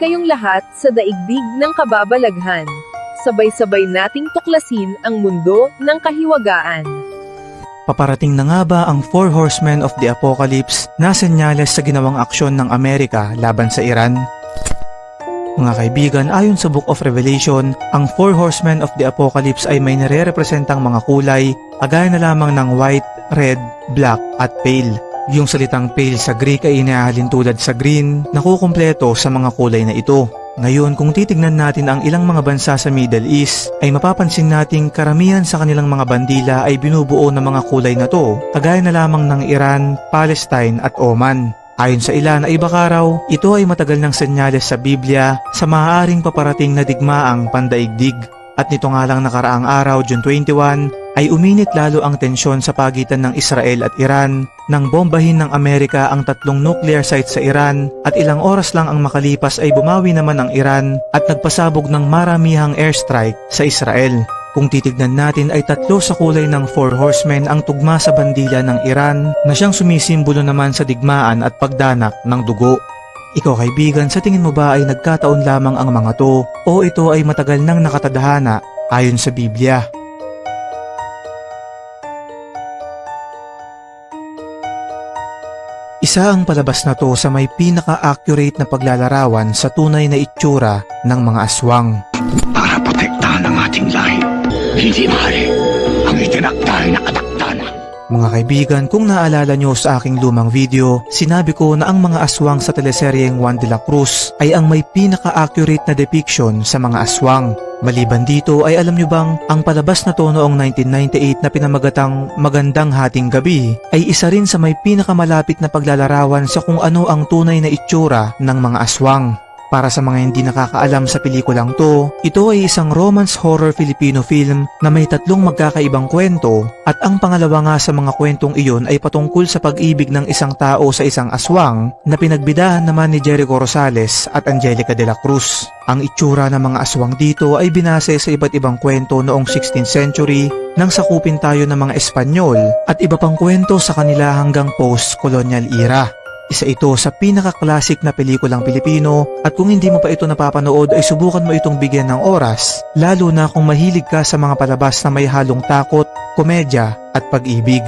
kayong lahat sa daigdig ng kababalaghan. Sabay-sabay nating tuklasin ang mundo ng kahiwagaan. Paparating na nga ba ang Four Horsemen of the Apocalypse na senyales sa ginawang aksyon ng Amerika laban sa Iran? Mga kaibigan, ayon sa Book of Revelation, ang Four Horsemen of the Apocalypse ay may nare-representang mga kulay, agaya na lamang ng white, red, black at pale. Yung salitang pale sa Greek ay inahalin tulad sa green na kukumpleto sa mga kulay na ito. Ngayon, kung titignan natin ang ilang mga bansa sa Middle East, ay mapapansin nating karamihan sa kanilang mga bandila ay binubuo ng mga kulay na to, kagaya na lamang ng Iran, Palestine at Oman. Ayon sa ilan ay baka raw, ito ay matagal ng senyales sa Biblia sa maaaring paparating na digmaang pandaigdig. At nito nga lang nakaraang araw, June 21, ay uminit lalo ang tensyon sa pagitan ng Israel at Iran nang bombahin ng Amerika ang tatlong nuclear sites sa Iran at ilang oras lang ang makalipas ay bumawi naman ang Iran at nagpasabog ng maramihang airstrike sa Israel. Kung titignan natin ay tatlo sa kulay ng Four Horsemen ang tugma sa bandila ng Iran na siyang sumisimbolo naman sa digmaan at pagdanak ng dugo. Ikaw kaibigan, sa tingin mo ba ay nagkataon lamang ang mga to o ito ay matagal nang nakatadhana ayon sa Biblia? Isa ang palabas na to sa may pinaka-accurate na paglalarawan sa tunay na itsura ng mga aswang. para protektahan ang ating lahi. Hindi maaari ang itinakdal na katakdana. Mga kaibigan, kung naalala nyo sa aking lumang video, sinabi ko na ang mga aswang sa teleseryeng Juan de la Cruz ay ang may pinaka-accurate na depiction sa mga aswang. Maliban dito ay alam nyo bang ang palabas na to noong 1998 na pinamagatang Magandang Hating Gabi ay isa rin sa may pinakamalapit na paglalarawan sa kung ano ang tunay na itsura ng mga aswang. Para sa mga hindi nakakaalam sa pelikulang to, ito ay isang romance horror Filipino film na may tatlong magkakaibang kwento at ang pangalawa nga sa mga kwentong iyon ay patungkol sa pag-ibig ng isang tao sa isang aswang na pinagbidahan naman ni Jericho Rosales at Angelica de la Cruz. Ang itsura ng mga aswang dito ay binase sa iba't ibang kwento noong 16th century nang sakupin tayo ng mga Espanyol at iba pang kwento sa kanila hanggang post-colonial era. Isa ito sa pinaka-classic na pelikulang Pilipino at kung hindi mo pa ito napapanood ay subukan mo itong bigyan ng oras, lalo na kung mahilig ka sa mga palabas na may halong takot, komedya at pag-ibig.